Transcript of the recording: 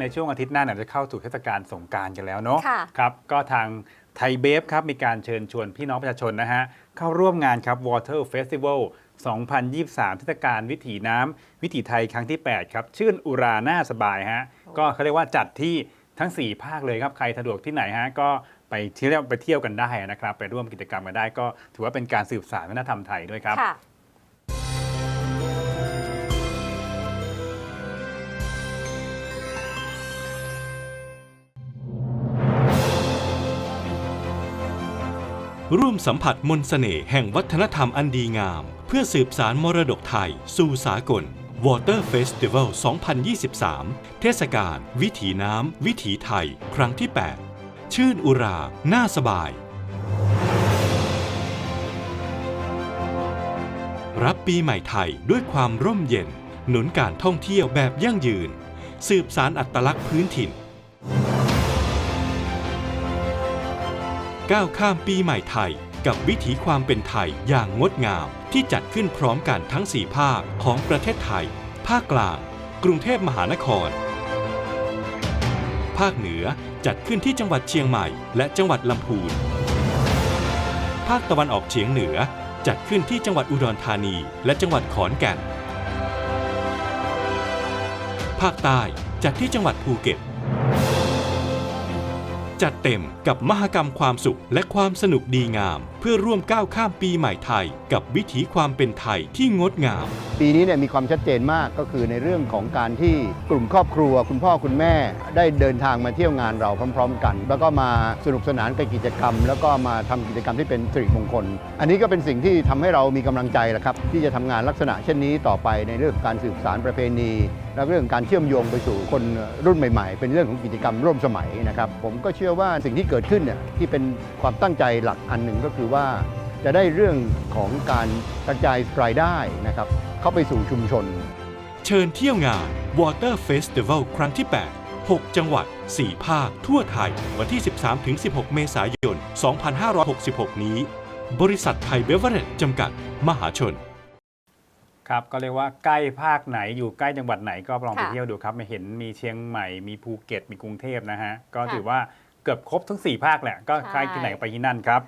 ในช่วงอาทิตย์หน้าเนี่ยจะเข้าสู่เทศกาลสงกรารกันแล้วเนาะค่ะครับก็ทางไทยเบฟครับมีการเชิญชวนพี่น้องประชาชนนะฮะเข้าร่วมงานครับ Water Festival 2023เทศกาลวิถีน้ำวิถีไทยครั้งที่ 8 ครับ ชื่นอุราหน้าสบายฮะก็เขาเรียกว่าจัดที่ทั้ง 4 ภาคเลยครับ ใครสะดวกที่ไหนฮะก็ไปเที่ยวไปเที่ยวกันได้นะครับ ไปร่วมกิจกรรมกันได้ ก็ถือว่าเป็นการสืบสานวัฒนธรรมไทยด้วยครับ ร่วมสัมผัสมนต์เสน่ห์แห่งวัฒนธรรมอันดีงาม เพื่อสืบสารมรดกไทย สู่สากล Water Festival 2023 เทศกาลวิถีน้ำ วิถีไทย ครั้งที่ 8 ชื่นอุรา น่าสบาย รับปีใหม่ไทยด้วยความร่มเย็น หนุนการท่องเที่ยวแบบยั่งยืน สืบสารอัตลักษณ์พื้นถิ่น ก้าวข้ามปีใหม่ไทย กับวิถีความเป็นไทยอย่างงดงาม ที่จัดขึ้นพร้อมกันทั้ง 4 ภาคของประเทศไทย ภาคกลาง กรุงเทพมหานคร ภาคเหนือจัดขึ้นที่จังหวัดเชียงใหม่ และจังหวัดลำพูน ภาคตะวันออกเฉียงเหนือ จัดขึ้นที่จังหวัดอุดรธานี และจังหวัดขอนแก่น ภาคใต้จัดที่จังหวัดภูเก็ต จัดเต็มกับมหกรรมความสุขและความสนุกดีงาม พื่อร่วมก้าวข้ามปีใหม่ไทย กับวิถีความเป็นไทยที่งดงาม ปีนี้เนี่ยมีความชัดเจนมากก็คือในเรื่องของการที่กลุ่มครอบครัว คุณพ่อคุณแม่ได้เดินทางมาเที่ยวงานเราพร้อม ๆ กัน แล้วก็มาสนุกสนานกับกิจกรรม แล้วก็มาทำกิจกรรมที่เป็นสิริมงคล อันนี้ก็เป็นสิ่งที่ทำให้เรามีกำลังใจแหละครับที่จะทำงานลักษณะเช่นนี้ต่อไปในเรื่องของการสืบสารประเพณี และเรื่องการเชื่อมโยงไปสู่คนรุ่นใหม่ ๆ เป็นเรื่องของกิจกรรมร่วมสมัยนะครับผมก็เชื่อว่าสิ่งที่เกิดขึ้นเนี่ยที่เป็นความตั้งใจหลักอันหนึ่งก็คือว่าจะได้เรื่องของการกระจายรายได้นะครับเข้าไปสู่ชุมชน เชิญเที่ยวงาน Water Festival ครั้งที่ 8 6 จังหวัด 4 ภาค ทั่วไทย วันที่ 13-16 เมษายน 2566 นี้ บริษัทไทยเบเวอร์เรจจำกัด มหาชน ครับก็เรียกว่าใกล้ภาคไหนอยู่ใกล้จังหวัดไหนก็ลองไปค่ะ เที่ยวดูครับไม่เห็นมีเชียงใหม่มีภูเก็ตมีกรุงเทพนะฮะก็ค่ะถือว่าเกือบครบทั้ง 4 ภาคแหละก็ใช่ใกล้ที่ไหนก็ไปที่นั่นครับ